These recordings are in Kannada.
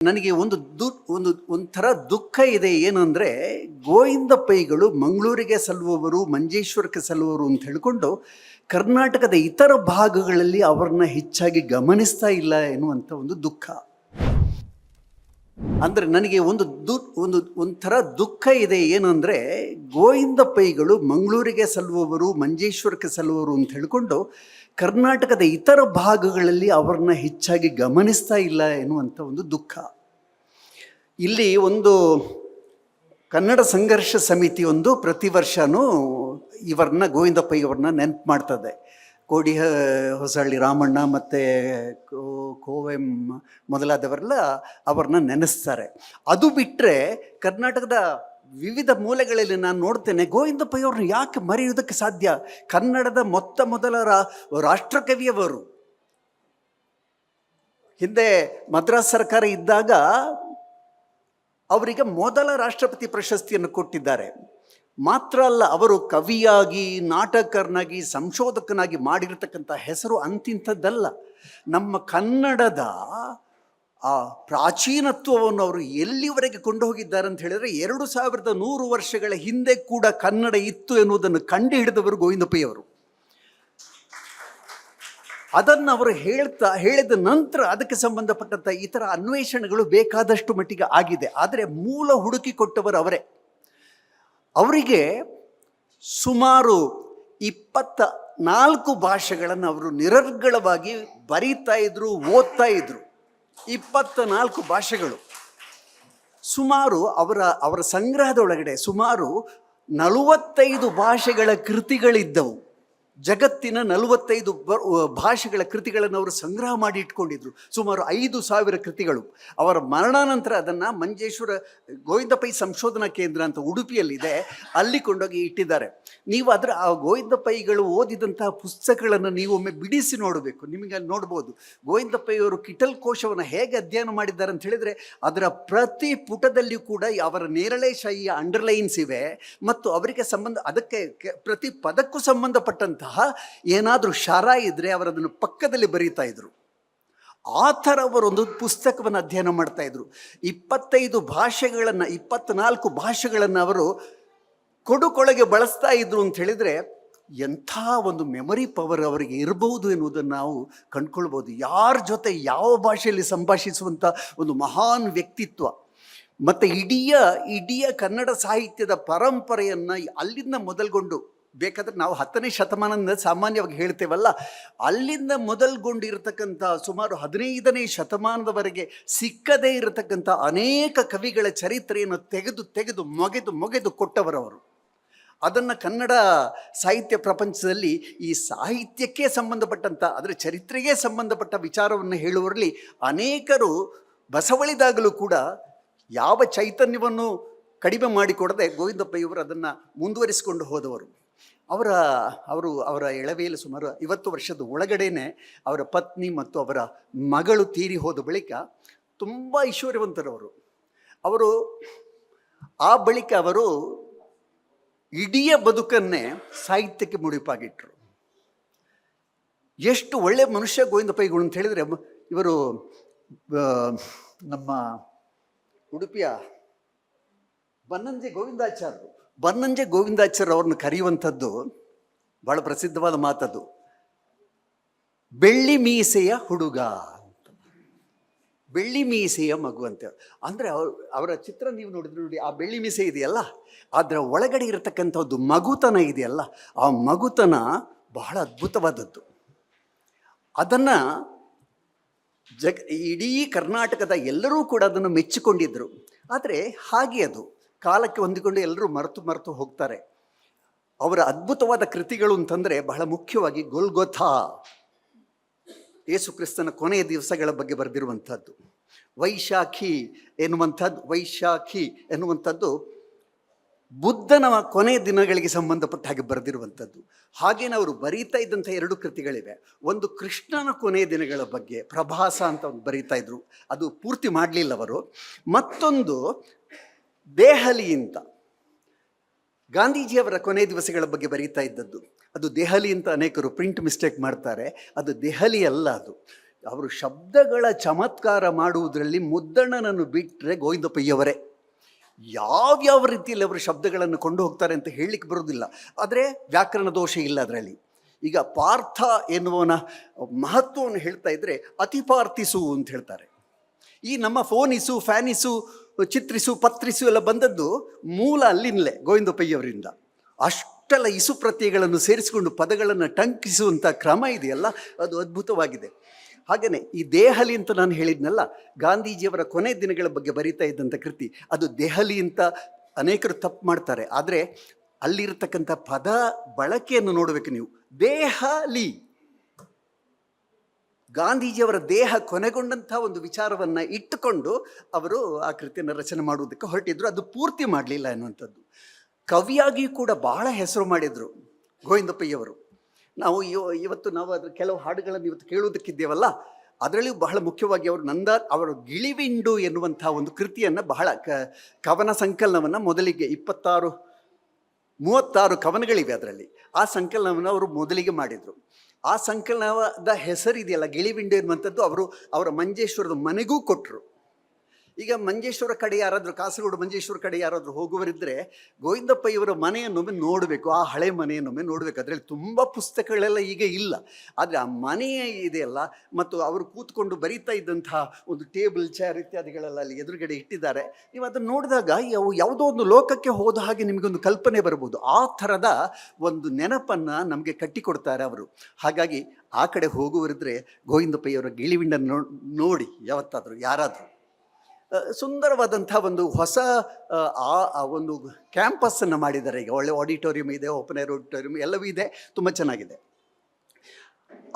ನನಗೆ ಒಂದು ದು, ಒಂದು, ಒಂಥರ ದುಃಖ ಇದೆ ಏನಂದರೆ ಗೋವಿಂದ ಪೈಗಳು ಮಂಗಳೂರಿಗೆ ಸಲ್ಲುವವರು, ಮಂಜೇಶ್ವರಕ್ಕೆ ಸಲ್ಲುವವರು ಅಂತ ಹೇಳಿಕೊಂಡು ಕರ್ನಾಟಕದ ಇತರ ಭಾಗಗಳಲ್ಲಿ ಅವರನ್ನ ಹೆಚ್ಚಾಗಿ ಗಮನಿಸ್ತಾ ಇಲ್ಲ ಎನ್ನುವಂಥ ಒಂದು ದುಃಖ. ಅಂದರೆ ನನಗೆ ಒಂದು ದು, ಒಂದು, ಒಂಥರ ದುಃಖ ಇದೆ ಏನು ಅಂದರೆ ಗೋವಿಂದ ಪೈಗಳು ಮಂಗಳೂರಿಗೆ ಸಲ್ಲುವವರು, ಮಂಜೇಶ್ವರಕ್ಕೆ ಸಲ್ಲುವವರು ಅಂತ ಹೇಳಿಕೊಂಡು ಕರ್ನಾಟಕದ ಇತರ ಭಾಗಗಳಲ್ಲಿ ಅವ್ರನ್ನ ಹೆಚ್ಚಾಗಿ ಗಮನಿಸ್ತಾ ಇಲ್ಲ ಎನ್ನುವಂಥ ಒಂದು ದುಃಖ. ಇಲ್ಲಿ ಒಂದು ಕನ್ನಡ ಸಂಘರ್ಷ ಸಮಿತಿ ಒಂದು ಪ್ರತಿ ವರ್ಷವೂ ಇವರನ್ನ, ಗೋವಿಂದ ಪೈ ಅವ್ರನ್ನ ನೆನಪು ಮಾಡ್ತದೆ. ಕೋಡಿ ಹ- ಹೊಸಳ್ಳಿ ರಾಮಣ್ಣ ಮತ್ತು ಕೋವೆಂ ಮೊದಲಾದವರೆಲ್ಲ ಅವ್ರನ್ನ ನೆನೆಸ್ತಾರೆ. ಅದು ಬಿಟ್ಟರೆ ಕರ್ನಾಟಕದ ವಿವಿಧ ಮೂಲೆಗಳಲ್ಲಿ ನಾನು ನೋಡ್ತೇನೆ ಗೋವಿಂದ ಪೈ ಅವ್ರನ್ನ ಯಾಕೆ ಮರೆಯುವುದಕ್ಕೆ ಸಾಧ್ಯ? ಕನ್ನಡದ ಮೊತ್ತ ಮೊದಲ ರಾ, ರಾಷ್ಟ್ರಕವಿಯವರು. ಹಿಂದೆ ಮದ್ರಾಸ್ ಸರ್ಕಾರ ಇದ್ದಾಗ ಅವರಿಗೆ ಮೊದಲ ರಾಷ್ಟ್ರಪತಿ ಪ್ರಶಸ್ತಿಯನ್ನು ಕೊಟ್ಟಿದ್ದಾರೆ. ಮಾತ್ರ ಅಲ್ಲ, ಅವರು ಕವಿಯಾಗಿ, ನಾಟಕರನಾಗಿ, ಸಂಶೋಧಕನಾಗಿ ಮಾಡಿರ್ತಕ್ಕಂಥ ಹೆಸರು ಅಂತಿಂಥದ್ದಲ್ಲ. ನಮ್ಮ ಕನ್ನಡದ ಆ ಪ್ರಾಚೀನತ್ವವನ್ನು ಅವರು ಎಲ್ಲಿವರೆಗೆ ಕೊಂಡು ಹೋಗಿದ್ದಾರೆ ಅಂತ ಹೇಳಿದ್ರೆ, ಎರಡು ಸಾವಿರದ ನೂರು ವರ್ಷಗಳ ಹಿಂದೆ ಕೂಡ ಕನ್ನಡ ಇತ್ತು ಎನ್ನುವುದನ್ನು ಕಂಡು ಹಿಡಿದವರು ಗೋವಿಂದಪ್ಪಯ್ಯವರು. ಅದನ್ನು ಅವರು ಹೇಳ್ತಾ, ಹೇಳಿದ ನಂತರ ಅದಕ್ಕೆ ಸಂಬಂಧಪಟ್ಟಂಥ ಇತರ ಅನ್ವೇಷಣೆಗಳು ಬೇಕಾದಷ್ಟು ಮಟ್ಟಿಗೆ ಆಗಿದೆ. ಆದರೆ ಮೂಲ ಹುಡುಕಿ ಕೊಟ್ಟವರು ಅವರೇ. ಅವರಿಗೆ ಸುಮಾರು ಇಪ್ಪತ್ತ ನಾಲ್ಕು ಭಾಷೆಗಳನ್ನು ಅವರು ನಿರರ್ಗಳವಾಗಿ ಬರೀತಾ ಇದ್ರು, ಓದ್ತಾ ಇದ್ರು. ಇಪ್ಪತ್ತ ನಾಲ್ಕು ಭಾಷೆಗಳು. ಸುಮಾರು ಅವರ ಅವರ ಸಂಗ್ರಹದ ಒಳಗಡೆ ಸುಮಾರು ನಲವತ್ತೈದು ಭಾಷೆಗಳ ಕೃತಿಗಳಿದ್ದವು. ಜಗತ್ತಿನ ನಲವತ್ತೈದು ಭಾಷೆಗಳ ಕೃತಿಗಳನ್ನು ಅವರು ಸಂಗ್ರಹ ಮಾಡಿ ಇಟ್ಕೊಂಡಿದ್ರು. ಸುಮಾರು ಐದು ಸಾವಿರ ಕೃತಿಗಳು. ಅವರ ಮರಣಾನಂತರ ಅದನ್ನು ಮಂಜೇಶ್ವರ ಗೋವಿಂದ ಪೈ ಸಂಶೋಧನಾ ಕೇಂದ್ರ ಅಂತ ಉಡುಪಿಯಲ್ಲಿದೆ. ಅಲ್ಲಿ ಕೊಂಡೋಗಿ ಇಟ್ಟಿದ್ದಾರೆ. ನೀವು ಅದರ ಆ ಗೋವಿಂದ ಪೈಗಳು ಓದಿದಂತಹ ಪುಸ್ತಕಗಳನ್ನು ನೀವು ಒಮ್ಮೆ ಬಿಡಿಸಿ ನೋಡಬೇಕು. ನಿಮಗೆ ಅಲ್ಲಿ ನೋಡ್ಬೋದು. ಗೋವಿಂದ ಕಿಟಲ್ ಕೋಶವನ್ನು ಹೇಗೆ ಅಧ್ಯಯನ ಮಾಡಿದ್ದಾರೆ ಅಂತ ಹೇಳಿದರೆ, ಅದರ ಪ್ರತಿ ಪುಟದಲ್ಲಿಯೂ ಕೂಡ ಅವರ ನೇರಳೆ ಶೈಯ ಅಂಡರ್ಲೈನ್ಸ್ ಇವೆ. ಮತ್ತು ಅವರಿಗೆ ಸಂಬಂಧ, ಅದಕ್ಕೆ ಪ್ರತಿ ಪದಕ್ಕೂ ಸಂಬಂಧಪಟ್ಟಂತಹ ಏನಾದರೂ ಶಾರ ಇದ್ದರೆ ಅವರದನ್ನು ಪಕ್ಕದಲ್ಲಿ ಬರೀತಾ ಇದ್ರು. ಆ ಥರ ಅವರೊಂದು ಪುಸ್ತಕವನ್ನು ಅಧ್ಯಯನ ಮಾಡ್ತಾ ಇದ್ರು. ಇಪ್ಪತ್ತೈದು ಭಾಷೆಗಳನ್ನು, ಇಪ್ಪತ್ನಾಲ್ಕು ಭಾಷೆಗಳನ್ನು ಅವರು ಕೊಡುಕೊಳಗೆ ಬಳಸ್ತಾ ಇದ್ರು ಅಂತ ಹೇಳಿದರೆ ಎಂಥ ಒಂದು ಮೆಮೊರಿ ಪವರ್ ಅವರಿಗೆ ಇರಬಹುದು ಎನ್ನುವುದನ್ನು ನಾವು ಕಂಡ್ಕೊಳ್ಬೋದು. ಯಾರ ಜೊತೆ ಯಾವ ಭಾಷೆಯಲ್ಲಿ ಸಂಭಾಷಿಸುವಂಥ ಒಂದು ಮಹಾನ್ ವ್ಯಕ್ತಿತ್ವ. ಮತ್ತು ಇಡೀ ಇಡೀ ಕನ್ನಡ ಸಾಹಿತ್ಯದ ಪರಂಪರೆಯನ್ನು ಅಲ್ಲಿಂದ ಮೊದಲ್ಗೊಂಡು ಬೇಕಾದ್ರೆ ನಾವು ಹತ್ತನೇ ಶತಮಾನದಿಂದ ಸಾಮಾನ್ಯವಾಗಿ ಹೇಳ್ತೇವಲ್ಲ, ಅಲ್ಲಿಂದ ಮೊದಲ್ಗೊಂಡಿರತಕ್ಕಂಥ ಸುಮಾರು ಹದಿನೈದನೇ ಶತಮಾನದವರೆಗೆ ಸಿಕ್ಕದೇ ಇರತಕ್ಕಂಥ ಅನೇಕ ಕವಿಗಳ ಚರಿತ್ರೆಯನ್ನು ತೆಗೆದು ತೆಗೆದು ಮೊಗೆದು ಮೊಗೆದು ಕೊಟ್ಟವರವರು. ಅದನ್ನು ಕನ್ನಡ ಸಾಹಿತ್ಯ ಪ್ರಪಂಚದಲ್ಲಿ ಈ ಸಾಹಿತ್ಯಕ್ಕೆ ಸಂಬಂಧಪಟ್ಟಂಥ, ಅದರ ಚರಿತ್ರೆಗೆ ಸಂಬಂಧಪಟ್ಟ ವಿಚಾರವನ್ನು ಹೇಳುವರಲ್ಲಿ ಅನೇಕರು ಬಸವಳಿದಾಗಲೂ ಕೂಡ ಯಾವ ಚೈತನ್ಯವನ್ನು ಕಡಿಮೆ ಮಾಡಿಕೊಡದೆ ಗೋವಿಂದಪ್ಪಯ್ಯವರು ಅದನ್ನು ಮುಂದುವರಿಸಿಕೊಂಡು ಹೋದವರು. ಅವರ, ಅವರು ಅವರ ಎಳವೆಯಲ್ಲಿ ಸುಮಾರು ಐವತ್ತು ವರ್ಷದ ಒಳಗಡೆನೆ ಅವರ ಪತ್ನಿ ಮತ್ತು ಅವರ ಮಗಳು ತೀರಿ ಹೋದ ಬಳಿಕ ತುಂಬ ಐಶ್ವರ್ಯವಂತರವರು. ಅವರು ಆ ಬಳಿಕ ಅವರು ಇಡೀ ಬದುಕನ್ನೇ ಸಾಹಿತ್ಯಕ್ಕೆ ಮುಡಿಪಾಗಿಟ್ಟರು ಎಷ್ಟು ಒಳ್ಳೆ ಮನುಷ್ಯ ಗೋವಿಂದ ಪೈಗಳು ಅಂತ ಹೇಳಿದರೆ, ಇವರು ನಮ್ಮ ಉಡುಪಿಯ ಬನ್ನಂಜೆ ಗೋವಿಂದಾಚಾರ್ಯರು ಬನ್ನಂಜೆ ಗೋವಿಂದಾಚಾರ್ಯ ಅವ್ರನ್ನ ಕರೆಯುವಂಥದ್ದು ಬಹಳ ಪ್ರಸಿದ್ಧವಾದ ಮಾತದು. ಬೆಳ್ಳಿ ಮೀಸೆಯ ಹುಡುಗ ಅಂತ. ಬೆಳ್ಳಿ ಮೀಸೆಯ ಮಗು ಅಂತ ಅಂದರೆ ಅವ್ರು, ಅವರ ಚಿತ್ರ ನೀವು ನೋಡಿದ್ರೆ ನೋಡಿ, ಆ ಬೆಳ್ಳಿ ಮೀಸೆ ಇದೆಯಲ್ಲ? ಅದರ ಒಳಗಡೆ ಇರತಕ್ಕಂಥದ್ದು ಮಗುತನ ಇದೆಯಲ್ಲ? ಆ ಮಗುತನ ಬಹಳ ಅದ್ಭುತವಾದದ್ದು. ಅದನ್ನು ಜಗ, ಇಡೀ ಕರ್ನಾಟಕದ ಎಲ್ಲರೂ ಕೂಡ ಅದನ್ನು ಮೆಚ್ಚಿಕೊಂಡಿದ್ದರು ಆದರೆ ಹಾಗೆ ಅದು. ಕಾಲಕ್ಕೆ ಹೊಂದಿಕೊಂಡು ಎಲ್ಲರೂ ಮರೆತು ಮರೆತು ಹೋಗ್ತಾರೆ. ಅವರ ಅದ್ಭುತವಾದ ಕೃತಿಗಳು ಅಂತಂದರೆ ಬಹಳ ಮುಖ್ಯವಾಗಿ ಗೊಲ್ಗೊಥಾ. ಯೇಸು ಕ್ರಿಸ್ತನ ಕೊನೆಯ ದಿವಸಗಳ ಬಗ್ಗೆ ಬರೆದಿರುವಂಥದ್ದು. ವೈಶಾಖಿ ಎನ್ನುವಂಥದ್ದು ವೈಶಾಖಿ ಎನ್ನುವಂಥದ್ದು ಬುದ್ಧನ ಕೊನೆಯ ದಿನಗಳಿಗೆ ಸಂಬಂಧಪಟ್ಟ ಹಾಗೆ ಬರೆದಿರುವಂಥದ್ದು. ಹಾಗೇನೆ ಅವರು ಬರೀತಾ ಇದ್ದಂಥ ಎರಡು ಕೃತಿಗಳಿವೆ. ಒಂದು ಕೃಷ್ಣನ ಕೊನೆಯ ದಿನಗಳ ಬಗ್ಗೆ, ಪ್ರಭಾಸ ಅಂತ ಒಂದು ಬರೀತಾ ಇದ್ರು. ಅದು ಪೂರ್ತಿ ಮಾಡಲಿಲ್ಲ ಅವರು. ಮತ್ತೊಂದು ದೇಹಲಿ ಅಂತ ಗಾಂಧೀಜಿಯವರ ಕೊನೆ ದಿವಸಗಳ ಬಗ್ಗೆ ಬರೀತಾ ಇದ್ದದ್ದು, ಅದು ದೆಹಲಿ ಅಂತ ಅನೇಕರು ಪ್ರಿಂಟ್ ಮಿಸ್ಟೇಕ್ ಮಾಡ್ತಾರೆ, ಅದು ದೆಹಲಿ ಅಲ್ಲ ಅದು. ಅವರು ಶಬ್ದಗಳ ಚಮತ್ಕಾರ ಮಾಡುವುದರಲ್ಲಿ ಮುದ್ದಣ್ಣನನ್ನು ಬಿಟ್ಟರೆ ಗೋವಿಂದಪ್ಪಯ್ಯವರೇ. ಯಾವ್ಯಾವ ರೀತಿಯಲ್ಲಿ ಅವರು ಶಬ್ದಗಳನ್ನು ಕೊಂಡು ಹೋಗ್ತಾರೆ ಅಂತ ಹೇಳಲಿಕ್ಕೆ ಬರೋದಿಲ್ಲ ಆದರೆ ವ್ಯಾಕರಣ ದೋಷ ಇಲ್ಲ ಅದರಲ್ಲಿ. ಈಗ ಪಾರ್ಥ ಎನ್ನುವನ ಮಹತ್ವವನ್ನು ಹೇಳ್ತಾ ಇದ್ದರೆ ಅತಿಪಾರ್ಥಿಸು ಅಂತ ಹೇಳ್ತಾರೆ. ಈ ನಮ್ಮ ಫೋನಿಸು ಫ್ಯಾನಿಸು ಚಿತ್ರಿಸು, ಪತ್ರಿಸು ಎಲ್ಲ ಬಂದದ್ದು ಮೂಲ ಅಲ್ಲಿಂದಲೇ ಗೋವಿಂದಪ್ಪಯ್ಯವರಿಂದ. ಅಷ್ಟೆಲ್ಲ ಇಸು ಪ್ರತ್ಯಯಗಳನ್ನು ಸೇರಿಸಿಕೊಂಡು ಪದಗಳನ್ನು ಟಂಕಿಸುವಂಥ ಕ್ರಮ ಇದೆಯಲ್ಲ, ಅದು ಅದ್ಭುತವಾಗಿದೆ. ಹಾಗೆಯೇ ಈ ದೇಹಲಿ ಅಂತ ನಾನು ಹೇಳಿದ್ನಲ್ಲ, ಗಾಂಧೀಜಿಯವರ ಕೊನೆ ದಿನಗಳ ಬಗ್ಗೆ ಬರೀತಾ ಇದ್ದಂಥ ಕೃತಿ, ಅದು ದೆಹಲಿ ಅಂತ ಅನೇಕರು ತಪ್ಪು ಮಾಡ್ತಾರೆ. ಆದರೆ ಅಲ್ಲಿರತಕ್ಕಂಥ ಪದ ಬಳಕೆಯನ್ನು ನೋಡಬೇಕು ನೀವು. ದೇಹಲಿ. ಗಾಂಧೀಜಿಯವರ ದೇಹ ಕೊನೆಗೊಂಡಂಥ ಒಂದು ವಿಚಾರವನ್ನು ಇಟ್ಟುಕೊಂಡು ಅವರು ಆ ಕೃತಿಯನ್ನು ರಚನೆ ಮಾಡುವುದಕ್ಕೆ ಹೊರಟಿದ್ರು. ಅದು ಪೂರ್ತಿ ಮಾಡಲಿಲ್ಲ ಎನ್ನುವಂಥದ್ದು. ಕವಿಯಾಗಿ ಕೂಡ ಬಹಳ ಹೆಸರು ಮಾಡಿದರು ಗೋವಿಂದಪ್ಪಯ್ಯವರು. ನಾವು ಇವ- ಇವತ್ತು ನಾವು ಅದರ ಕೆಲವು ಹಾಡುಗಳನ್ನು ಇವತ್ತು ಕೇಳುವುದಕ್ಕಿದ್ದೇವಲ್ಲ ಅದರಲ್ಲಿ ಬಹಳ ಮುಖ್ಯವಾಗಿ ಅವರು ನಂದ, ಅವರು ಗಿಳಿವಿಂಡು ಎನ್ನುವಂಥ ಒಂದು ಕೃತಿಯನ್ನು ಬಹಳ ಕವನ ಸಂಕಲನವನ್ನು ಮೊದಲಿಗೆ ಇಪ್ಪತ್ತಾರು, ಮೂವತ್ತಾರು ಕವನಗಳಿವೆ ಅದರಲ್ಲಿ. ಆ ಸಂಕಲನವನ್ನು ಅವರು ಮೊದಲಿಗೆ ಮಾಡಿದರು. ಆ ಸಂಕಲನದ ಹೆಸರಿದೆಯಲ್ಲ ಗಿಳಿಬಿಂಡೆ ಅನ್ನುವಂಥದ್ದು ಅವರು ಅವರ ಮಂಜೇಶ್ವರದ ಮನೆಗೂ ಕೊಟ್ಟರು ಈಗ ಮಂಜೇಶ್ವರ ಕಡೆ ಯಾರಾದರೂ, ಕಾಸರಗೋಡು ಮಂಜೇಶ್ವರ ಕಡೆ ಯಾರಾದರೂ ಹೋಗುವರಿದ್ದರೆ ಗೋವಿಂದಪ್ಪ ಇವರ ಮನೆಯನ್ನೊಮ್ಮೆ ನೋಡಬೇಕು, ಆ ಹಳೆ ಮನೆಯನ್ನೊಮ್ಮೆ ನೋಡಬೇಕು. ಅದರಲ್ಲಿ ತುಂಬ ಪುಸ್ತಕಗಳೆಲ್ಲ ಈಗ ಇಲ್ಲ. ಆದರೆ ಆ ಮನೆಯೇ ಇದೆಯಲ್ಲ, ಮತ್ತು ಅವರು ಕೂತ್ಕೊಂಡು ಬರೀತಾ ಇದ್ದಂತಹ ಒಂದು ಟೇಬಲ್, ಚೇರ್ ಇತ್ಯಾದಿಗಳೆಲ್ಲ ಅಲ್ಲಿ ಎದುರುಗಡೆ ಇಟ್ಟಿದ್ದಾರೆ. ನೀವು ಅದನ್ನು ನೋಡಿದಾಗ ಯಾವ ಯಾವುದೋ ಒಂದು ಲೋಕಕ್ಕೆ ಹೋದ ಹಾಗೆ ನಿಮಗೊಂದು ಕಲ್ಪನೆ ಬರ್ಬೋದು. ಆ ಥರದ ಒಂದು ನೆನಪನ್ನು ನಮಗೆ ಕಟ್ಟಿಕೊಡ್ತಾರೆ ಅವರು. ಹಾಗಾಗಿ ಆ ಕಡೆ ಹೋಗುವರಿದ್ರೆ ಗೋವಿಂದಪ್ಪಯ್ಯವರ ಗಿಳಿವಿಂಡನ್ನು ನೋಡಿ, ಯಾವತ್ತಾದರೂ, ಯಾರಾದರೂ. ಸುಂದರವಾದಂಥ ಒಂದು ಹೊಸ ಆ ಒಂದು ಕ್ಯಾಂಪಸ್ಸನ್ನು ಮಾಡಿದ್ದಾರೆ. ಈಗ ಒಳ್ಳೆ ಆಡಿಟೋರಿಯಂ ಇದೆ, ಓಪನ್ ಏರ್ ಆಡಿಟೋರಿಯಂ ಎಲ್ಲವೂ ಇದೆ, ತುಂಬ ಚೆನ್ನಾಗಿದೆ.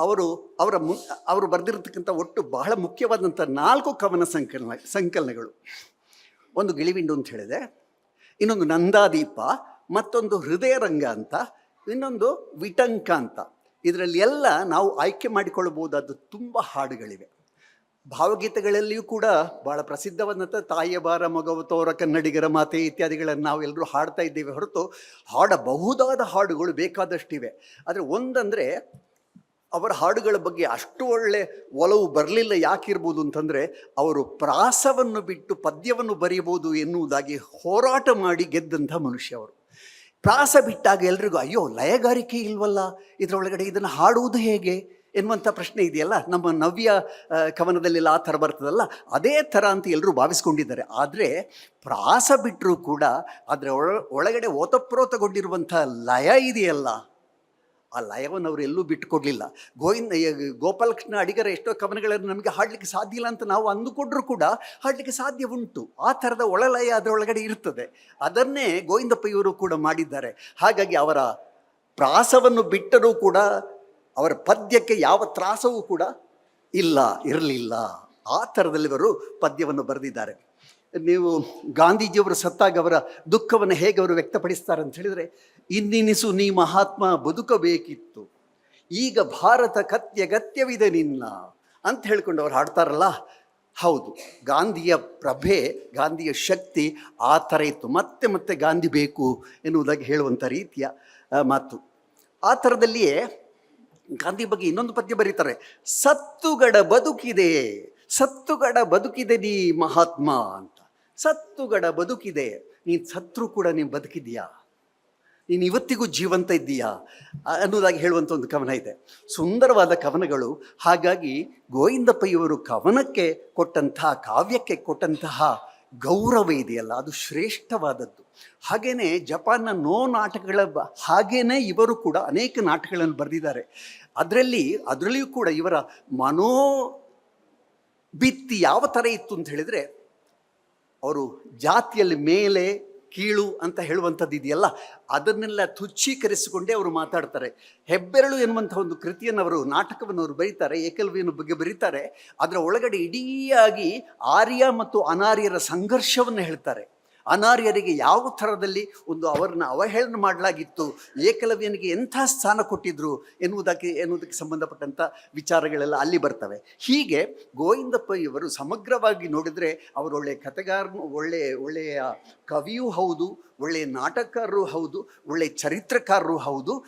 ಅವರು, ಅವರ ಮು, ಅವರು ಬರೆದಿರತಕ್ಕಂಥ ಒಟ್ಟು ಬಹಳ ಮುಖ್ಯವಾದಂಥ ನಾಲ್ಕು ಕವನ ಸಂಕಲನ, ಸಂಕಲನಗಳು. ಒಂದು ಗಿಳಿವಿಂಡು ಅಂತ ಹೇಳಿದೆ, ಇನ್ನೊಂದು ನಂದಾದೀಪ, ಮತ್ತೊಂದು ಹೃದಯರಂಗ ಅಂತ, ಇನ್ನೊಂದು ವಿಟಂಕ ಅಂತ. ಇದರಲ್ಲಿ ಎಲ್ಲ ನಾವು ಆಯ್ಕೆ ಮಾಡಿಕೊಳ್ಳಬಹುದಾದ ತುಂಬ ಹಾಡುಗಳಿವೆ. ಭಾವಗೀತೆಗಳಲ್ಲಿಯೂ ಕೂಡ ಬಹಳ ಪ್ರಸಿದ್ಧವಾದಂಥ ತಾಯಿಯ ಬಾರ ಮಗವ ತೋರ ಕನ್ನಡಿಗರ ಮಾತೆ ಇತ್ಯಾದಿಗಳನ್ನು ನಾವು ಎಲ್ಲರೂ ಹಾಡ್ತಾ ಇದ್ದೇವೆ ಹೊರತು ಹಾಡಬಹುದಾದ ಹಾಡುಗಳು ಬೇಕಾದಷ್ಟಿವೆ. ಆದರೆ ಒಂದಂದರೆ ಅವರ ಹಾಡುಗಳ ಬಗ್ಗೆ ಅಷ್ಟು ಒಳ್ಳೆ ಒಲವು ಬರಲಿಲ್ಲ ಯಾಕಿರ್ಬೋದು ಅಂತಂದರೆ ಅವರು ಪ್ರಾಸವನ್ನು ಬಿಟ್ಟು ಪದ್ಯವನ್ನು ಬರೆಯಬಹುದು ಎನ್ನುವುದಾಗಿ ಹೋರಾಟ ಮಾಡಿ ಗೆದ್ದಂಥ ಮನುಷ್ಯ ಅವರು. ಪ್ರಾಸ ಬಿಟ್ಟಾಗ ಎಲ್ರಿಗೂ ಅಯ್ಯೋ ಲಯಗಾರಿಕೆ ಇಲ್ವಲ್ಲ? ಇದರೊಳಗಡೆ ಇದನ್ನು ಹಾಡುವುದು ಹೇಗೆ? ಎನ್ನುವಂಥ ಪ್ರಶ್ನೆ ಇದೆಯಲ್ಲ? ನಮ್ಮ ನವ್ಯ ಕವನದಲ್ಲೆಲ್ಲ ಆ ಥರ ಬರ್ತದಲ್ಲ? ಅದೇ ಥರ ಅಂತ ಎಲ್ಲರೂ ಭಾವಿಸ್ಕೊಂಡಿದ್ದಾರೆ. ಆದರೆ ಪ್ರಾಸ ಬಿಟ್ಟರೂ ಕೂಡ ಅದರ ಒಳ, ಒಳಗಡೆ ಓತಪ್ರೋತಗೊಂಡಿರುವಂಥ ಲಯ ಇದೆಯಲ್ಲ? ಆ ಲಯವನ್ನು ಅವರು ಎಲ್ಲೂ ಬಿಟ್ಟುಕೊಡಲಿಲ್ಲ. ಗೋವಿಂದ ಗೋಪಾಲಕೃಷ್ಣ ಅಡಿಗರ ಎಷ್ಟೋ ಕವನಗಳನ್ನು ನಮಗೆ ಹಾಡಲಿಕ್ಕೆ ಸಾಧ್ಯ ಇಲ್ಲ ಅಂತ ನಾವು ಅಂದುಕೊಂಡ್ರೂ ಕೂಡ ಹಾಡಲಿಕ್ಕೆ ಸಾಧ್ಯ ಉಂಟು. ಆ ಥರದ ಒಳಲಯ ಅದರೊಳಗಡೆ ಇರ್ತದೆ. ಅದನ್ನೇ ಗೋವಿಂದಪ್ಪ ಇವರು ಕೂಡ ಮಾಡಿದ್ದಾರೆ. ಹಾಗಾಗಿ ಅವರ ಪ್ರಾಸವನ್ನು ಬಿಟ್ಟರೂ ಕೂಡ ಅವರ ಪದ್ಯಕ್ಕೆ ಯಾವ ತ್ರಾಸವೂ ಕೂಡ ಇಲ್ಲ, ಇರಲಿಲ್ಲ. ಆ ಥರದಲ್ಲಿ ಅವರು ಪದ್ಯವನ್ನು ಬರೆದಿದ್ದಾರೆ. ನೀವು ಗಾಂಧೀಜಿಯವರು ಸತ್ತಾಗ ಅವರ ದುಃಖವನ್ನು ಹೇಗೆ ಅವರು ವ್ಯಕ್ತಪಡಿಸ್ತಾರೆ ಅಂತ ಹೇಳಿದರೆ, ಇನ್ನಿನಿಸು ನೀ ಮಹಾತ್ಮ ಬದುಕಬೇಕಿತ್ತು. ಈಗ ಭಾರತ ಕತ್ಯಗತ್ಯವಿದೆ ನಿನ್ನ ಅಂತ ಹೇಳ್ಕೊಂಡು ಅವ್ರು ಹಾಡ್ತಾರಲ್ಲ? ಹೌದು, ಗಾಂಧಿಯ ಪ್ರಭೆ, ಗಾಂಧಿಯ ಶಕ್ತಿ ಆ ಥರ ಇತ್ತು. ಮತ್ತೆ ಮತ್ತೆ ಗಾಂಧಿ ಬೇಕು ಎನ್ನುವುದಾಗಿ ಹೇಳುವಂಥ ರೀತಿಯ ಮಾತು. ಆ ಥರದಲ್ಲಿಯೇ ಗಾಂಧಿ ಬಗ್ಗೆ ಇನ್ನೊಂದು ಪದ್ಯ ಬರೀತಾರೆ, ಸತ್ತುಗಡ ಬದುಕಿದೆ ಸತ್ತುಗಡ ಬದುಕಿದೆ ನೀ ಮಹಾತ್ಮ ಅಂತ. ಸತ್ತುಗಡ ಬದುಕಿದೆ, ನೀನು ಸತ್ರು ಕೂಡ ನೀನು ಬದುಕಿದ್ಯಾ? ನೀನು ಇವತ್ತಿಗೂ ಜೀವಂತ ಇದ್ದೀಯಾ? ಅನ್ನೋದಾಗಿ ಹೇಳುವಂಥ ಒಂದು ಕವನ ಇದೆ. ಸುಂದರವಾದ ಕವನಗಳು, ಹಾಗಾಗಿ ಗೋವಿಂದಪ್ಪಯ್ಯವರು ಕವನಕ್ಕೆ ಕೊಟ್ಟಂತಹ, ಕಾವ್ಯಕ್ಕೆ ಕೊಟ್ಟಂತಹ ಗೌರವ ಇದೆಯಲ್ಲ, ಅದು ಶ್ರೇಷ್ಠವಾದದ್ದು. ಹಾಗೇನೆ ಜಪಾನ್ನ ನೋ ನಾಟಕಗಳ ಹಾಗೇನೆ ಇವರು ಕೂಡ ಅನೇಕ ನಾಟಕಗಳನ್ನು ಬರೆದಿದ್ದಾರೆ. ಅದರಲ್ಲಿ, ಅದರಲ್ಲಿಯೂ ಕೂಡ ಇವರ ಮನೋ ಭಿತ್ತಿ ಯಾವ ಥರ ಇತ್ತು ಅಂತ ಹೇಳಿದರೆ, ಅವರು ಜಾತಿಯಲ್ಲಿ ಮೇಲೆ ಕೀಳು ಅಂತ ಹೇಳುವಂಥದ್ದು ಇದೆಯಲ್ಲ, ಅದನ್ನೆಲ್ಲ ತುಚ್ಛೀಕರಿಸಿಕೊಂಡೇ ಅವರು ಮಾತಾಡ್ತಾರೆ. ಹೆಬ್ಬೆರಳು ಎನ್ನುವಂಥ ಒಂದು ಕೃತಿಯನ್ನು ಅವರು, ನಾಟಕವನ್ನು ಅವರು ಬರೀತಾರೆ ಏಕಲವ್ಯನ ಬಗ್ಗೆ ಬರೀತಾರೆ, ಅದರ ಒಳಗಡೆ ಇಡೀಯಾಗಿ ಆರ್ಯ ಮತ್ತು ಅನಾರ್ಯರ ಸಂಘರ್ಷವನ್ನು ಹೇಳ್ತಾರೆ. ಅನಾರ್ಯರಿಗೆ ಯಾವ ಥರದಲ್ಲಿ ಒಂದು ಅವರನ್ನ ಅವಹೇಳನ ಮಾಡಲಾಗಿತ್ತು, ಏಕಲವ್ಯನಿಗೆ ಎಂಥ ಸ್ಥಾನ ಕೊಟ್ಟಿದ್ರು ಎನ್ನುವುದಕ್ಕೆ ಎನ್ನುವುದಕ್ಕೆ ಸಂಬಂಧಪಟ್ಟಂಥ ವಿಚಾರಗಳೆಲ್ಲ ಅಲ್ಲಿ ಬರ್ತವೆ. ಹೀಗೆ ಗೋವಿಂದಪ್ಪ ಇವರು ಸಮಗ್ರವಾಗಿ ನೋಡಿದರೆ ಅವರು ಒಳ್ಳೆಯ ಕಥೆಗಾರನು ಒಳ್ಳೆಯ ಒಳ್ಳೆಯ ಕವಿಯೂ ಹೌದು ಒಳ್ಳೆಯ ನಾಟಕಕಾರರು ಹೌದು ಒಳ್ಳೆಯ ಚರಿತ್ರಕಾರರು ಹೌದು.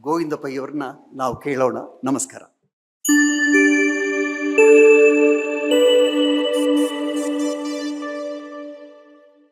ಗೋವಿಂದಪ್ಪ ಇವ್ರನ್ನ ನಾವು ಕೇಳೋಣ. ನಮಸ್ಕಾರ.